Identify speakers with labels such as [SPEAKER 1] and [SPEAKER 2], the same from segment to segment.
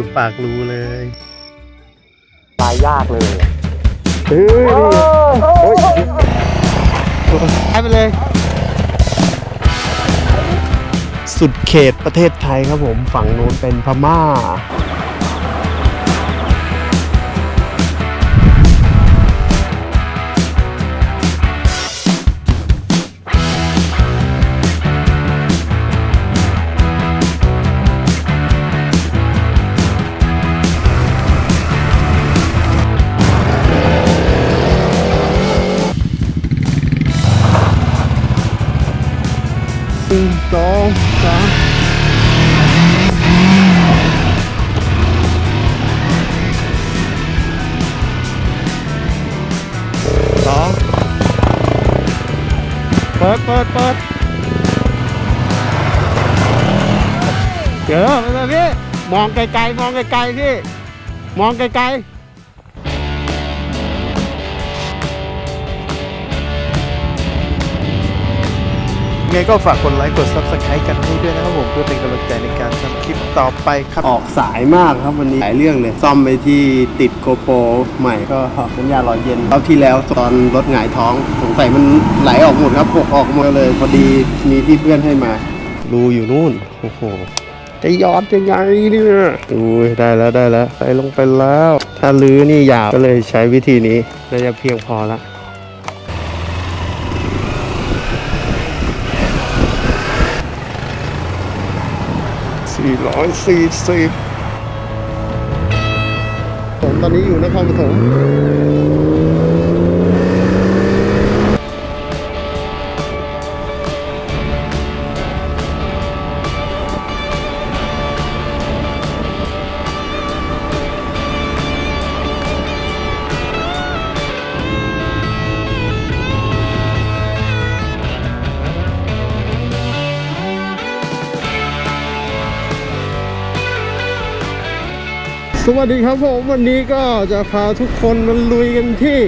[SPEAKER 1] อยู่ปากรูเลย
[SPEAKER 2] ตายยากเลย
[SPEAKER 1] เฮ้ยให้ไปเลย สุดเขตประเทศไทยครับผม ฝั่งนู้นเป็นพม่า หนึ่งสองสามสองเปิดเปิดเปิดเดี๋ยวไปเลยพี่มองไกลๆมองไกลๆพี่มองไกลๆ ไงก็ฝากกดไลค์กด Subscribe กันให้ด้วยนะครับผมเพื่อเป็นกำลังใจในการทำคลิปต่อไปครับ ออกสายมากครับวันนี้หลายเรื่องเลยซ่อมไปที่ติดโกโปรใหม่ก็น้ำยาหล่อเย็นรอบที่แล้วตอนรถหงายท้องสงสัยมันไหลออกหมดครับหกออกหมดเลย พอดีมีที่เพื่อนให้มารูอยู่นู่นโอ้โหจะยอดยังไงเนี่ยอุ้ยได้แล้วได้แล้วใส่ลงไปแล้ว ถ้าลื้อนี่ยาวก็เลยใช้วิธีนี้น่าจะเพียงพอละ สี่ร้อยสี่สิบผมตอนนี้อยู่นครปฐม วัสดีครับผมวันนี้ก็จะพาทุกคนมาลุยกันที่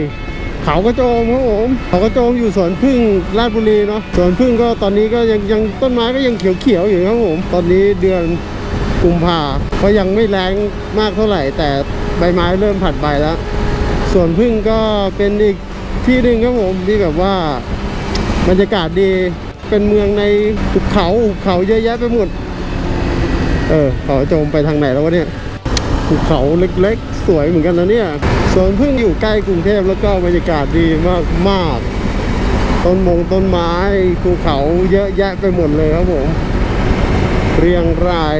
[SPEAKER 1] เขากระโจมครับผมเขากระโจมอยู่สวนพึ่งราชบุรีเนาะสวนพึ่งก็ตอนนี้ก็ยังยังต้นไม้ก็ยังเขียวๆอยู่ครับผม ตอนนี้เดือนกุมภาก็ยังไม่แรงมากเท่าไหร่ แต่ใบไม้เริ่มผัดใบแล้วสวนพึ่งก็เป็นอีกที่หนึ่งครับผมที่แบบว่าบรรยากาศดีเป็นเมืองในภูเขาหุบเขาเยอะแยะไปหมด เออเขากระโจมไปทางไหนแล้ววะเนี่ย ภูเขาเล็กๆ สวยเหมือนกันนะเนี่ยสวนพึ่งอยู่ใกล้กรุงเทพแล้วก็บรรยากาศดีมากมากๆต้นมงต้นไม้ภูเขาเยอะแยะไปหมดเลยครับผม เรียงราย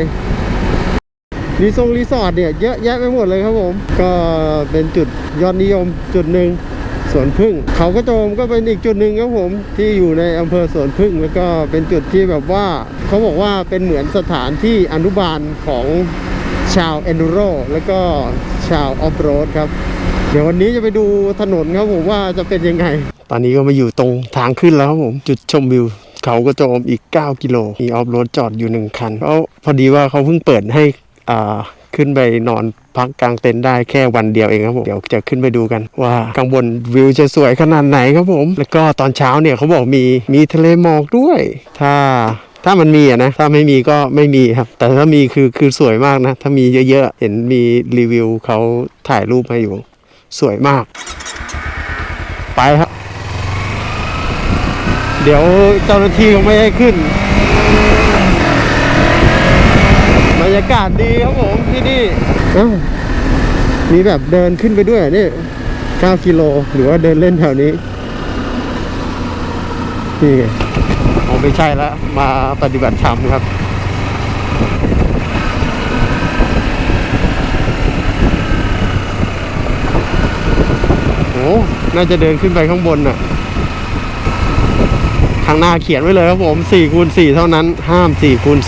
[SPEAKER 1] รีสอร์ทรีสอร์ทเนี่ยเยอะแยะไปหมดเลยครับผม ก็เป็นจุดยอดนิยมจุดหนึ่งสวนพึ่ง เขากระโจมก็เป็นอีกจุดหนึ่งครับผมที่อยู่ในอำเภอสวนพึ่งแล้วก็เป็นจุดที่แบบว่าเขาบอกว่าเป็นเหมือนสถานที่อนุบาลของ ชาวเอนดูโรแล้วก็ชาวออฟโรดครับ เดี๋ยววันนี้จะไปดูถนนครับผมว่าจะเป็นยังไง ตอนนี้ก็มาอยู่ตรงทางขึ้นแล้วครับผม จุดชมวิว เขากระโจมอีก 9 กิโล มีออฟโรดจอดอยู่หนึ่งคันเพราะพอดีว่าเขาเพิ่งเปิดให้อ่าขึ้นไปนอนพักกลางเต็นท์ได้แค่วันเดียวเองครับผม เดี๋ยวจะขึ้นไปดูกันว่าข้างบนวิวจะสวยขนาดไหนครับผม แล้วก็ตอนเช้าเนี่ยเขาบอกมีมีทะเลหมอกด้วย ถ้า ถ้ามันมีอะนะ ถ้าไม่มีก็ไม่มีครับ แต่ถ้ามีคือคือสวยมากนะ ถ้ามีเยอะๆ เห็นมีรีวิวเขาถ่ายรูปมาอยู่ สวยมาก ไปครับ เดี๋ยวเจ้าหน้าที่เขาไม่ให้ขึ้นบรรยากาศดีครับผมที่นี่มีแบบเดินขึ้นไปด้วยนี่9กิโลหรือว่าเดินเล่นแถวนี้นี่ไง อ๋อไม่ใช่แล้วมาปฏิบัติธรรมครับ โอ้น่าจะเดินขึ้นไปข้างบนน่ะข้างหน้าเขียนไว้เลยครับผม4คูณ4เท่านั้น ห้าม4คูณ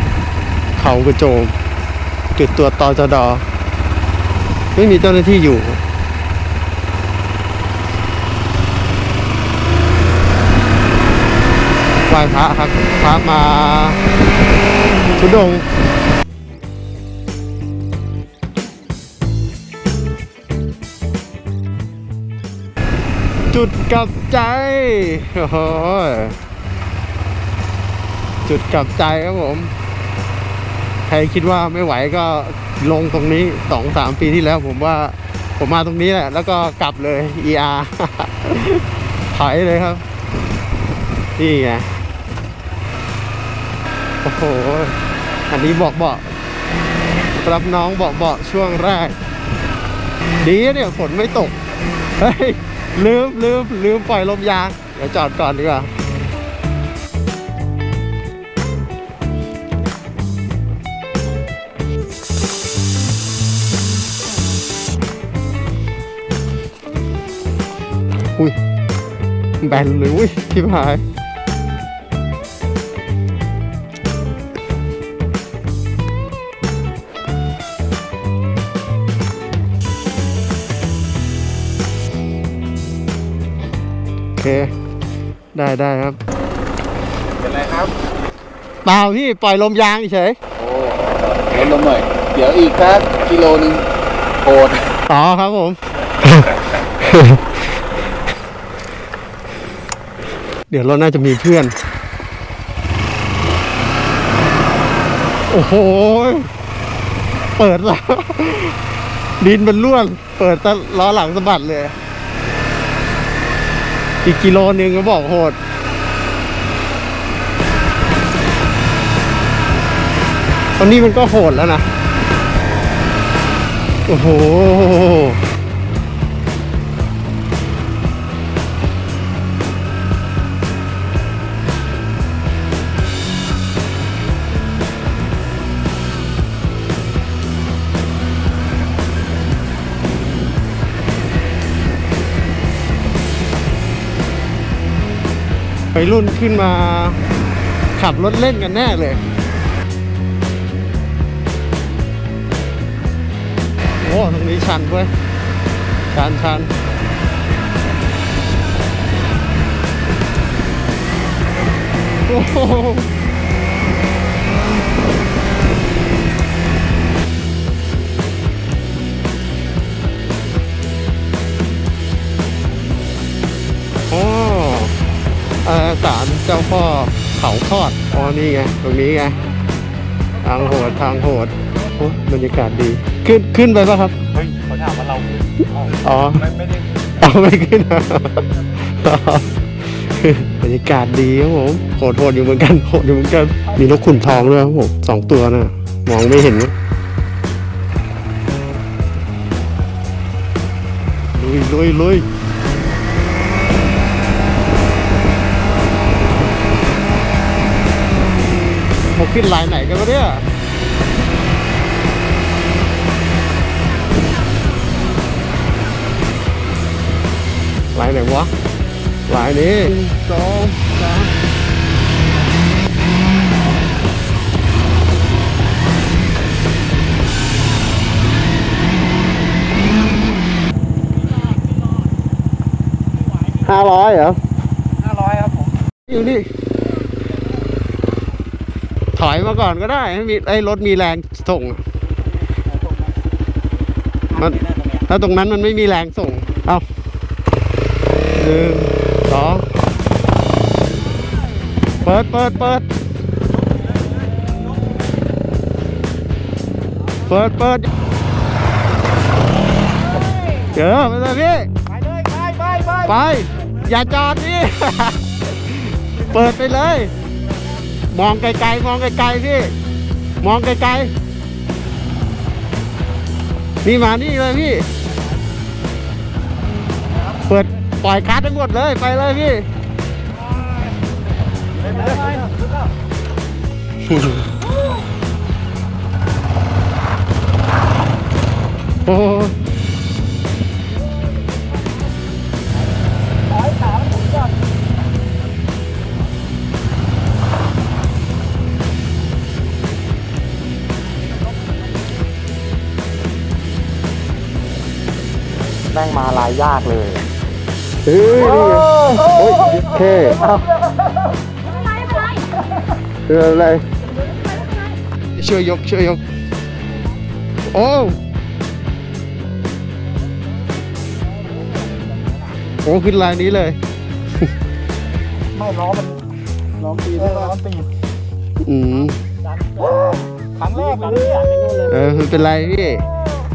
[SPEAKER 1] 2เขากระโจมจุดตัวจตอจดอไม่มีเจ้าหน้าที่อยู่ ไหว้พระครับพระมาทุดงจุดกลับใจ โอ้โห จุดกลับใจครับผมแพรคิดว่าไม่ไหวก็ลงตรงนี้สองสามปีที่แล้วผมว่าผมมาตรงนี้แหละ แล้วก็กลับเลย ER ถอยเลยครับ นี่ไง โอ้โห อันนี้บอกเบาะรับน้องเบาะเบาะช่วงแรก ดีเนี่ยฝนไม่ตก เฮ้ย ลืมลืมลืมปล่อยลมยาง เดี๋ยวจอดก่อนดีกว่าอุ้ยแบนเลยอุ้ยที่หาย เค ได้ได้ครับ
[SPEAKER 2] เป็นไรครับ
[SPEAKER 1] เปล่าพี่ปล่อยลมยางเฉย
[SPEAKER 2] โอ้ลดลงหน่อย เดี๋ยวอีกสักกิโลนึงโอด
[SPEAKER 1] อ๋อครับผม เดี๋ยวเราน่าจะมีเพื่อน โอ้โห เปิดแล้ว ดินมันร่วน เปิดตะล้อหลังสะบัดเลย อีกกิโลนึงก็บอกโหดตอนนี้มันก็โหดแล้วนะ โอ้โห ไปรุ่นขึ้นมาขับรถเล่นกันแน่เลย โอ้ตรงนี้ชันเว้ย ชันชันโอ้ จ้าพ่อเขาทอดอ๋อนี่ไงตรงนี้ไงทางโหดทางโหดโอ้บรรยากาศดีขึ้นขึ้นไปปะครับ
[SPEAKER 2] เฮ้ยเขาถามว่าเรา
[SPEAKER 1] อ๋อ
[SPEAKER 2] ไม่ไม่ได้
[SPEAKER 1] เอาไม่ขึ้นเหรอบรรยากาศดีครับผมโหดโหดอยู่เหมือนกันโหดอยู่เหมือนกันมีนกขุนทองด้วยครับผมสองตัวนะมองไม่เห็นนะลุยลุยลุย เขาขึ้นลายไหนกันวะเนี่ยลายไหนวะลายนี้หนึ่งสองสามห้าร้อยเหรอ
[SPEAKER 2] ห้าร้อยครับผม
[SPEAKER 1] อยู่นี่ถ อยมาก่อนก็ได้ให้มีไอ้รถมีแรงส่งมันถ้าตรงนั้นมันไม่มีแรงส่ง เอาหนึ่งสองเปิดเปิดเปิดเปิดเปิดเจอไปเลยพี่
[SPEAKER 2] ไปเลยไปไปไป
[SPEAKER 1] ไป อย่าจอดดิเปิดไปเลย มองไกลๆมองไกลๆพี่ มองไกลๆนี่มานี่เลยพี่ เปิดปล่อยคัสทั้งหมดเลยไปเลยพี่โอ้
[SPEAKER 2] ม่งมาลายยากเลย
[SPEAKER 1] เฮ้ยนี่ไงโอ้ยเท่คืออะไรช่วยยกช่วยยกโอ้โอ้ขึ้นลายนี้เลย
[SPEAKER 2] ไม่ล้อมันล้อตีได้ล้อตี
[SPEAKER 1] อืม
[SPEAKER 2] ดัน
[SPEAKER 3] ครั้งแรกนะเนี่ยไปนู่นเลย
[SPEAKER 1] เออไม่เป็นไรพี่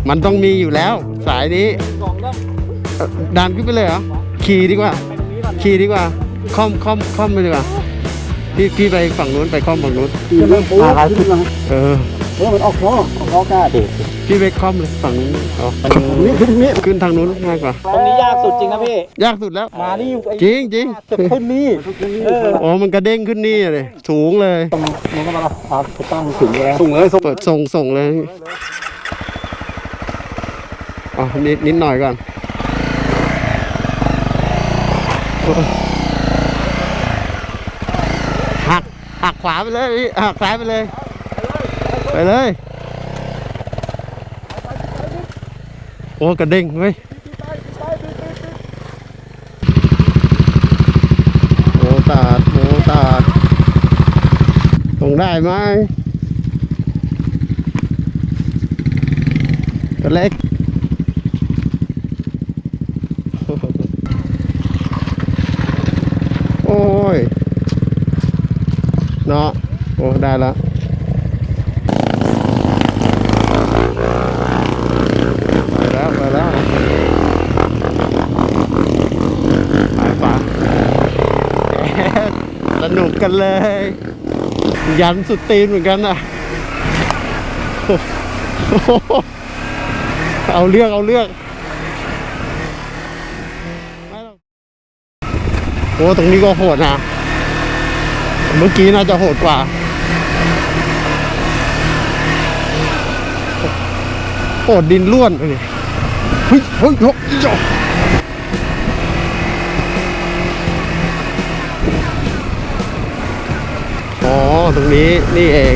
[SPEAKER 1] มันต้องมีอยู่แล้ว สายนี้
[SPEAKER 3] กองแล้ว
[SPEAKER 1] เอ่อ ดันขึ้นไปเลยเหรอขี่ดีกว่า
[SPEAKER 3] ไปตรงนี้ก่อน
[SPEAKER 1] ขี่ดีกว่าคล่อมคล่อมคล่อมไปดีกว่าพี่พี่ไปฝั่งนู้นไปคล่อมฝั่งนู้น
[SPEAKER 3] เริ่มปูขึ้นมา
[SPEAKER 1] เออ
[SPEAKER 3] เออมันออกล้อออกล้อกล้าดิ
[SPEAKER 1] พี่ไปคล่อมเลยฝั่งนู้นอ๋อ
[SPEAKER 3] นี่ขึ้นนี้
[SPEAKER 1] ขึ้นทางนู้นง่ายกว่า
[SPEAKER 3] ตรงนี้ยากสุดจริงนะพี่
[SPEAKER 1] ยากสุดแล้ว
[SPEAKER 3] มานี่อยู่ไอ้
[SPEAKER 1] จริงจริง
[SPEAKER 3] จะขึ้นนี่เออ
[SPEAKER 1] อ๋อมันกระเด้งขึ้นนี่เลยสูงเลย
[SPEAKER 3] ตรงมันก็มาละครับจะตั้งถึงแล้วส่งเลยส่ง
[SPEAKER 1] เปิดส่งส่งเลยอ๋อนิดนิดหน่อยก่อนโอ้ หักหักขวาไปเลยหักซ้ายไปเลย ไปเลยโอ้กระเด้งเว้ยโอ้ตาดโอ้ตาดตรงได้ไหมตัวเล็ก โอ้ย เนาะโอ้ ได้แล้วไปแล้ว ไปแล้วไปไปสนุกกันเลย ยันสุดตีนเหมือนกันอะ เอาเรื่อง เอาเรื่องไม่หรอก โอ้ตรงนี้ก็โหดนะ เมื่อกี้น่าจะโหดกว่า โหดดินล้วนเลยเฮ้ยเฮ้ยเฮ้ยเฮ้ยอ๋อ ตรงนี้นี่เอง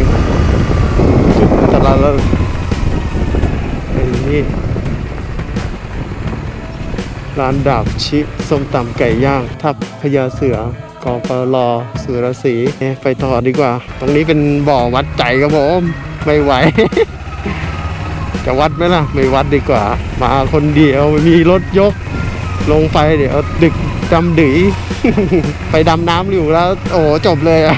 [SPEAKER 1] จุดตลาดแล้วไอ้นี่ ร้านดาบชิส้มตำไก่ย่าง ทับพญาเสือกอปลอสุรศรีไปต่อดีกว่า ตรงนี้เป็นบ่อวัดใจครับผมไม่ไหว จะวัดไหมล่ะ ไม่วัดดีกว่า มาคนเดียวมีรถยก ลงไปเดี๋ยวดึกดำดื๋ไปดำน้ำอยู่แล้ว โอ้จบเลยอะ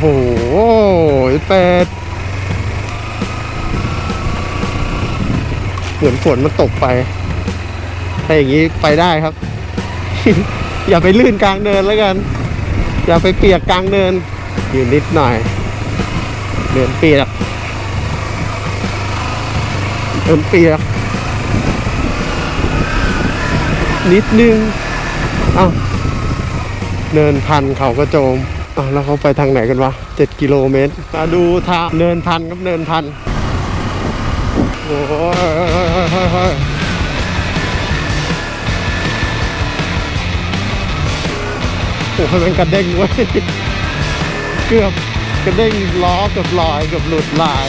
[SPEAKER 1] โอ้โหเป็ดเหมือนฝนมันตกไปถ้าอย่างนี้ไปได้ครับ อย่าไปลื่นกลางเดินแล้วกัน อย่าไปเปียกกลางเดิน อยู่นิดหน่อยเดินเปียกเดินเปียก นิดนึง เอ้าเนินพันเขากระโจม อ้าแล้วเขาไปทางไหนกันวะเจ็ดกิโลเมตรมาดูทางเนินพันครับเนินพันโอ้ยโอ้ยมันกระเด้งเว้ยเกือบกระเด้งล้อเกือบลอยเกือบหลุดลาย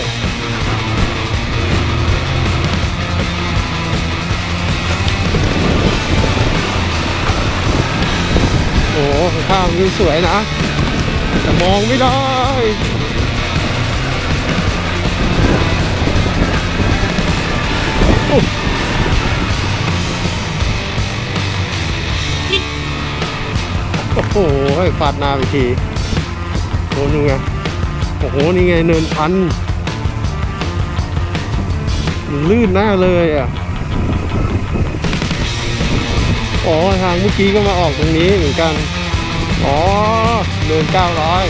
[SPEAKER 1] โอ้ข้างนี้สวยนะ แต่มองไม่ได้โอ้โหฟาดหน้าไปทีโอ้นี่ไงโอ้โห นี่ไงเนินพันมันลื่นหน้าเลยอะ อ๋อ ทางเมื่อกี้ก็มาออกตรงนี้เหมือนกัน อ๋อเนินเก้าร้อย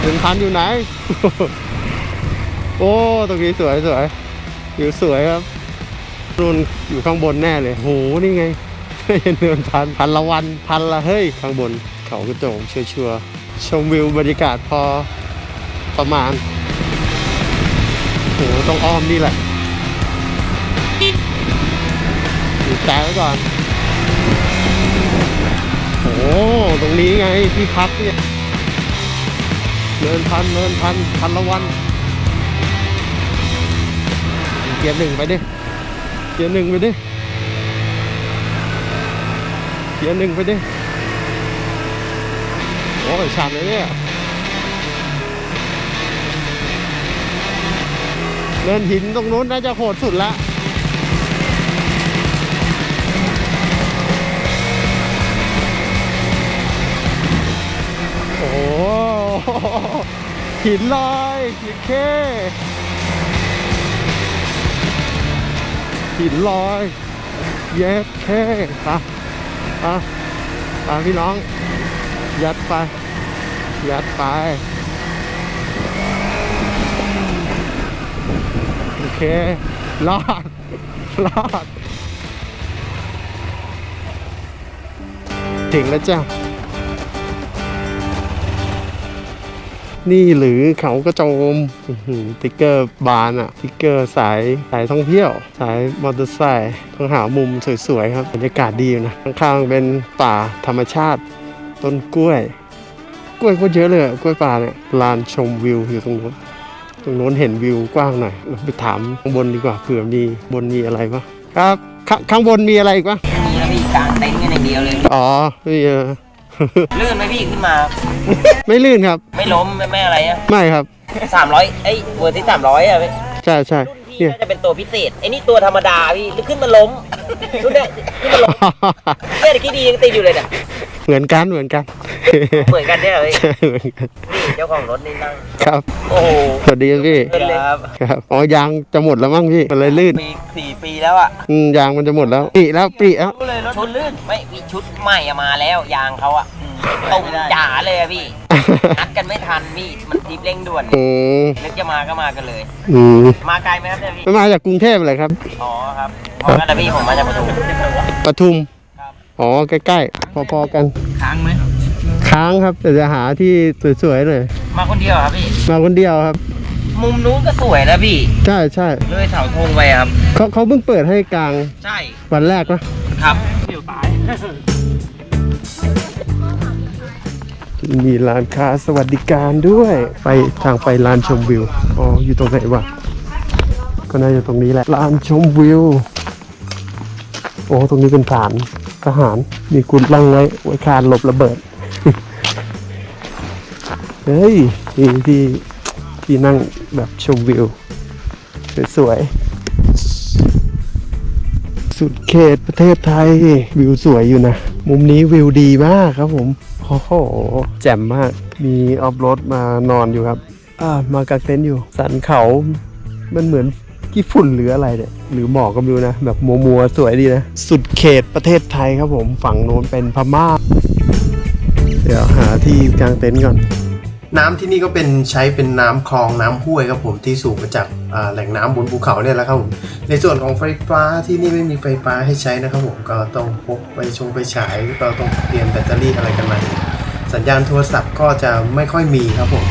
[SPEAKER 1] เนินพันอยู่ไหน โอ้ ตรงนี้สวยสวยอยู่สวยครับนู่นอยู่ข้างบนแน่เลย โห นี่ไงเนินพัน พันละวัน พันละเฮ้ย ข้างบน เขากระโจงชัวร์ชมวิวบรรยากาศพอประมาณโหต้องอ้อมนี่แหละดูแต่ไว้ก่อนโอ้ตรงนี้ไงที่พักเนี่ยเนินพันเนินพันพันละวัน เกียร์หนึ่งไปดิ เกียร์หนึ่งไปดิ เกียร์หนึ่งไปดิ โอ้ยชันเลยเนี่ยเนินหินตรงนู้นน่าจะโหดสุดละโอ้โหหินลอยโอเคหินลอย เย็ดเคไปไปไปพี่น้อง ยัดไป ไป โอเค รอด รอด ถึงแล้วจ้ะ นี่หรือเขากระโจมอื้อหือติ๊กเกอร์บานอะติ๊กเกอร์สายสายท่องเที่ยว สายมอเตอร์ไซค์ต้องหามุมสวยๆครับบรรยากาศดีนะ ข้างๆเป็นป่าธรรมชาติต้นกล้วย กล้วยก็เยอะเลยอะกล้วยป่าเนี่ยลานชมวิวอยู่ตรงนู้นตรงโน้นเห็นวิวกว้างหน่อยเราไปถามข้างบนดีกว่าเผื่อมีบนมีอะไรปะครับขข้างบนมีอะไรอีกปะ
[SPEAKER 4] มีแล้วพี่กลางเต็นท์กันอย่างเดียวเลย
[SPEAKER 1] อ๋อไม่มีเออ
[SPEAKER 4] ลื่นไหมพี่ขึ้นมา
[SPEAKER 1] ไม่ลื่นครับ
[SPEAKER 4] ไม่ล้มไม่ไม่อะไรอะ
[SPEAKER 1] ไม่ครับ
[SPEAKER 4] สามร้อยเอ้ยเวอร์ที่สามร้อยอะพี่
[SPEAKER 1] ใช่ใช่
[SPEAKER 4] รุ่นพี่
[SPEAKER 1] เนี่ย
[SPEAKER 4] น่าจะเป็นตัวพิเศษไอ้นี่ตัวธรรมดาพี่ขึ้นมาล้มรุ่นเนี้ยขึ้นมาล้มเนี่ยตะกี้ดียังติดอยู่เลยเนี่ย
[SPEAKER 1] เหมือนกันเหมือนกัน
[SPEAKER 4] เหมือนกันเนี่ยเลย
[SPEAKER 1] ใช่เหมือนกัน
[SPEAKER 4] นี่เจ้าของรถนี่นั่ง
[SPEAKER 1] ครับ
[SPEAKER 4] โอ้โห
[SPEAKER 1] สวัสดีครับพี่
[SPEAKER 4] เงินเลยครับ
[SPEAKER 1] ครับอ๋อยางจะหมดแล้วมั้งพี่มันเลยลื่น
[SPEAKER 4] ปีสี่ปีแล้วอะ
[SPEAKER 1] อืมยางมันจะหมดแล้วปีแล้วปีแล้ว
[SPEAKER 4] ชุดลื่นไม่มีชุดใหม่อะมาแล้วยางเขาอะตรงจ๋าเลยอะพี่ นัดกันไม่ทันพี่มันทีบเร่งด่วน
[SPEAKER 1] อืม
[SPEAKER 4] นึกจะมาก็มากันเลย
[SPEAKER 1] อืม
[SPEAKER 4] มาไกลไหมครับเนี่ยพี่
[SPEAKER 1] ไม่มาจากกรุงเทพเลยครับ
[SPEAKER 4] อ๋อครับพอกันแล้วพี่ผมมาจากปทุม
[SPEAKER 1] ปทุม
[SPEAKER 4] ครับ
[SPEAKER 1] อ๋อใกล้ๆ พอๆกัน
[SPEAKER 4] ค้างไหม
[SPEAKER 1] ค้างครับแต่จะหาที่สวยๆหน่อย
[SPEAKER 4] มาคนเดียวครับพี่
[SPEAKER 1] มาคนเดียวครับ
[SPEAKER 4] มุมนู้นก็สวยนะพี่
[SPEAKER 1] ใช่ใช่
[SPEAKER 4] เลยเสาธงไปครับ
[SPEAKER 1] เขาเขาเพิ่งเปิดให้กลาง
[SPEAKER 4] ใช่
[SPEAKER 1] วันแรกนะครับ
[SPEAKER 4] ผิวตาย
[SPEAKER 1] มีร้านค้าสวัสดิการด้วย ไปทางไปลานชมวิว อ๋อ อยู่ตรงไหนวะ ก็น่าจะตรงนี้แหละ ลานชมวิว โอ้ ตรงนี้เป็นฐานทหาร มีกุดลังไว้ ไว้คานหลบระเบิด เฮ้ยนี่ที่ที่นั่งแบบชมวิว สวยๆ สุดเขตประเทศไทย วิวสวยอยู่นะ มุมนี้วิวดีมากครับผม อ้โห แจ่มมาก มีออฟโรดมานอนอยู่ครับ อ่ามากางเต็นท์อยู่ สันเขา มันเหมือนกี่ฝุ่นหรืออะไรเนี่ย หรือหมอกก็ไม่รู้นะ แบบมัวมัวๆสวยดีนะ สุดเขตประเทศไทยครับผม ฝั่งโน้นเป็นพม่า เดี๋ยวหาที่กางเต็นท์ก่อน น้ำที่นี่ก็เป็นใช้เป็นน้ำคลองน้ำห้วยครับผมที่สูบมาจากแหล่งน้ำบนภูเขาเนี่ยแหละครับผมในส่วนของไฟฟ้าที่นี่ไม่มีไฟฟ้าให้ใช้นะครับผมก็ต้องพกไปชงไปฉายก็ต้องเตรียมแบตเตอรี่อะไรกันมาสัญญาณโทรศัพท์ก็จะไม่ค่อยมีครับผม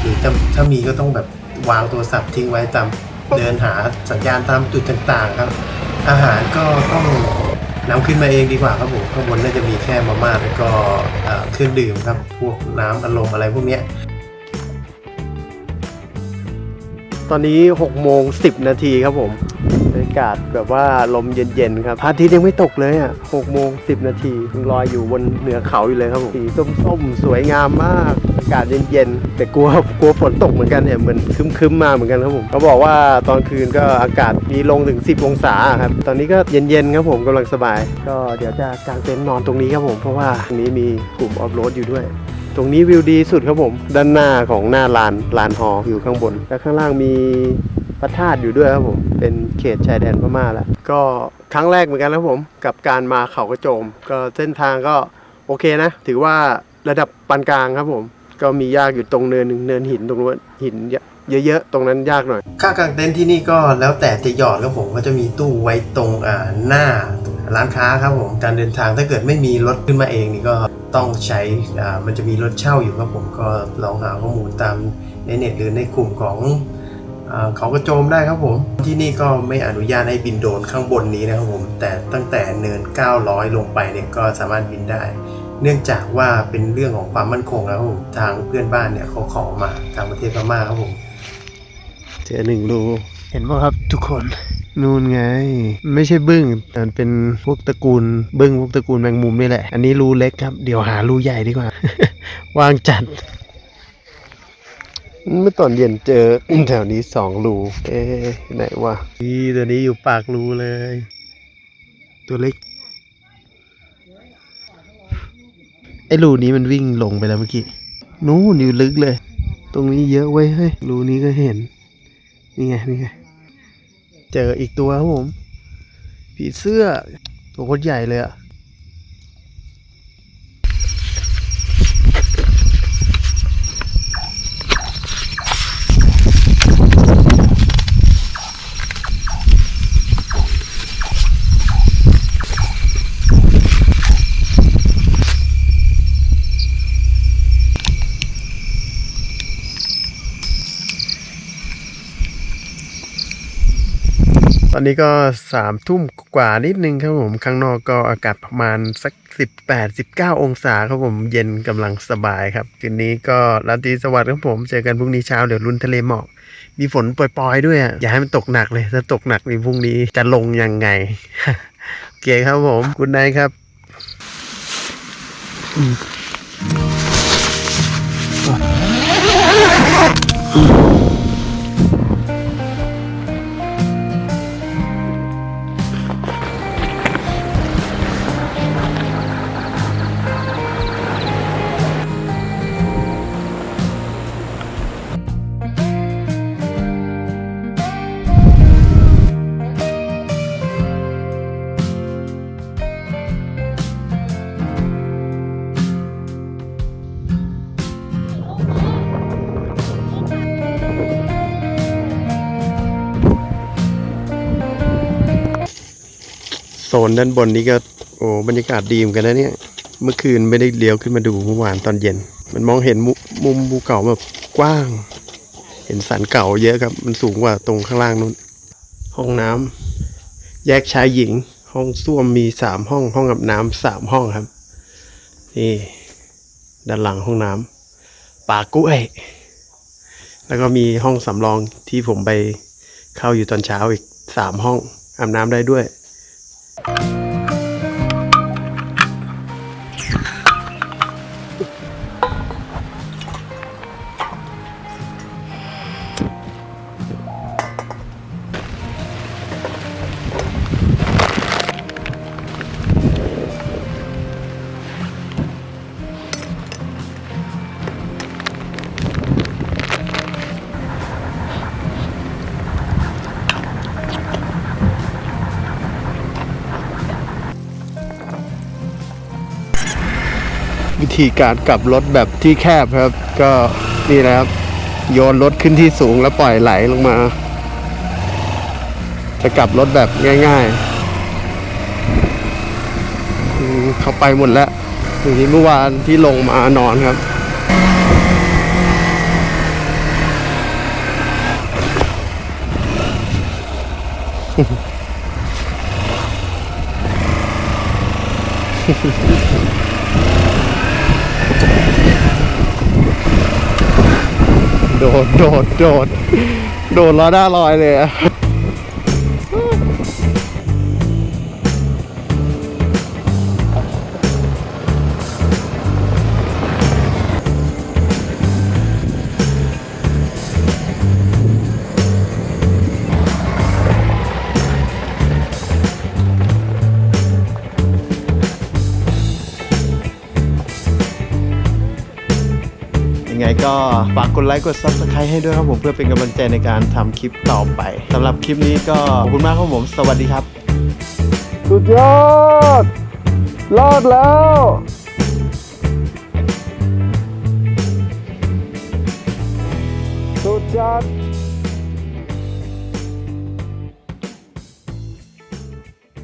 [SPEAKER 1] หรือถ้าถ้ามีก็ต้องแบบวางโทรศัพท์ทิ้งไว้ตามเดินหาสัญญาณตามจุดต่างๆครับ อาหารก็ต้อง นำขึ้นมาเองดีกว่าครับผมข้างบนน่าจะมีแค่มาม่าแล้วก็เอ่อเครื่องดื่มครับพวกน้ำอารมณ์อะไรพวกเนี้ย ตอนนี้6โมง10 นาทีครับผมบรรยากาศแบบว่าลมเย็นๆครับพระอาทิตย์ยังไม่ตกเลยอะ6โมง10 นาทียังลอยอยู่บนเหนือเขาอยู่เลยครับผมสีส้มๆ สวยงามมากอากาศเย็นๆ แต่กลัวกลัวฝนตกเหมือนกันเนี่ยเหมือนคึ้มๆมาเหมือนกันครับผมเขาบอกว่าตอนคืนก็อากาศมีลงถึง 10 องศาครับ ตอนนี้ก็เย็นๆครับผมกำลังสบาย ก็เดี๋ยวจะกางเต็นท์นอนตรงนี้ครับผมเพราะว่าตรงนี้มีกลุ่มออฟโรดอยู่ด้วย ตรงนี้วิวดีสุดครับผม ด้านหน้าของหน้าลานลานฮออยู่ข้างบน แล้วข้างล่างมีพระธาตุอยู่ด้วยครับผม เป็นเขตชายแดนพม่าแล้ว ก็ครั้งแรกเหมือนกันครับผม กับการมาเขากระโจม ก็เส้นทางก็โอเคนะ ถือว่าระดับปานกลางครับผม ก็มียากอยู่ตรงเนินหนึ่งเนินหินตรงนู้นหินเยอะๆ ตรงนั้นยากหน่อย ค่ากางเต็นท์ที่นี่ก็แล้วแต่จะหยอดครับผม ก็จะมีตู้ไว้ตรงอ่าหน้าร้ ร้านค้าครับผมการเดินทางถ้าเกิดไม่มีรถขึ้นมาเองนี่ก็ต้องใช้อ่ามันจะมีรถเช่าอยู่ครับผมก็ลองหาข้อมูลตามในเน็ตหรือในกลุ่มของอ่าเขากระโจมได้ครับผมที่นี่ก็ไม่อนุญาตให้บินโดรนข้างบนนี้นะครับผมแต่ตั้งแต่เนิน 900 ลงไปเนี่ยก็สามารถบินได้ เนื่องจากว่าเป็นเรื่องของความมั่นคงนะครับผมทางเพื่อนบ้านเนี่ยเขาขอมาทางประเทศพม่าครับผมเจอหนึ่งรูเห็นไหมครับทุกคน นู่นไง ไม่ใช่บึ้งแต่มันเป็นพวกตระกูลบึ้งพวกตระกูลแมงมุมนี่แหละ อันนี้รูเล็กครับ เดี๋ยวหารูใหญ่ดีกว่า วางจัด เมื่อตอนเย็นเจอแถวนี้สองรูเอ๊ะไหนวะนี่ตัวนี้อยู่ปากรูเลย ตัวเล็ก ไอ้รูนี้มันวิ่งลงไปแล้วเมื่อกี้ นู้นอยู่ลึกเลย ตรงนี้เยอะเว้ยเฮ้ยรูนี้ก็เห็น นี่ไง นี่ไง เจออีกตัวครับผม ผีเสื้อตัวโคตรใหญ่เลยอะ อนนี้ก็สามทุ่มกว่านิดนึงครับผมข้างนอกก็อากาศประมาณสักสิบแปดสิบเก้าองศาครับผมเย็นกำลังสบายครับคืนนี้ก็ราตรีสวัสดิ์ครับผมเจอกันพรุ่งนี้เช้าเดี๋ยวลุ้นทะเลหมอกมีฝนปล่อยๆด้วยอะอย่าให้มันตกหนักเลยถ้าตกหนักในพรุ่งนี้จะลงยังไงโอเคครับผมคุณนายครับ นด้านบนนี้ก็โอ้บรรยากาศดีเหมือนกันนะเนี่ย เมื่อคืนไม่ได้เลี้ยวขึ้นมาดูเมื่อวานตอนเย็น มันมองเห็นมุมภูเขาแบบกว้าง เห็นสันเก่าเยอะครับ มันสูงกว่าตรงข้างล่างนู้น ห้องน้ำแยกชายหญิง ห้องส้วมมีสามห้อง ห้องอาบน้ำสามห้องครับ นี่ ด้านหลังห้องน้ำป่ากล้วย แล้วก็มีห้องสำรองที่ผมไปเข้าอยู่ตอนเช้าอีกสามห้องอาบน้ำได้ด้วย วิธีการกลับรถแบบที่แคบครับ ก็นี่นะครับ โยนรถขึ้นที่สูงแล้วปล่อยไหลลงมา จะกลับรถแบบง่ายๆเขาไปหมดแล้วอย่างที่เมื่อวานที่ลงมานอนครับ โดด โดด โดด โดดล้อหน้าลอยเลยอะ ก็ฝากกดไลค์กด Subscribe ให้ด้วยครับผมเพื่อเป็นกำลังใจในการทำคลิปต่อไปสำหรับคลิปนี้ก็ขอบคุณมากครับผม สวัสดีครับ สุดยอด รอดแล้วสุดยอด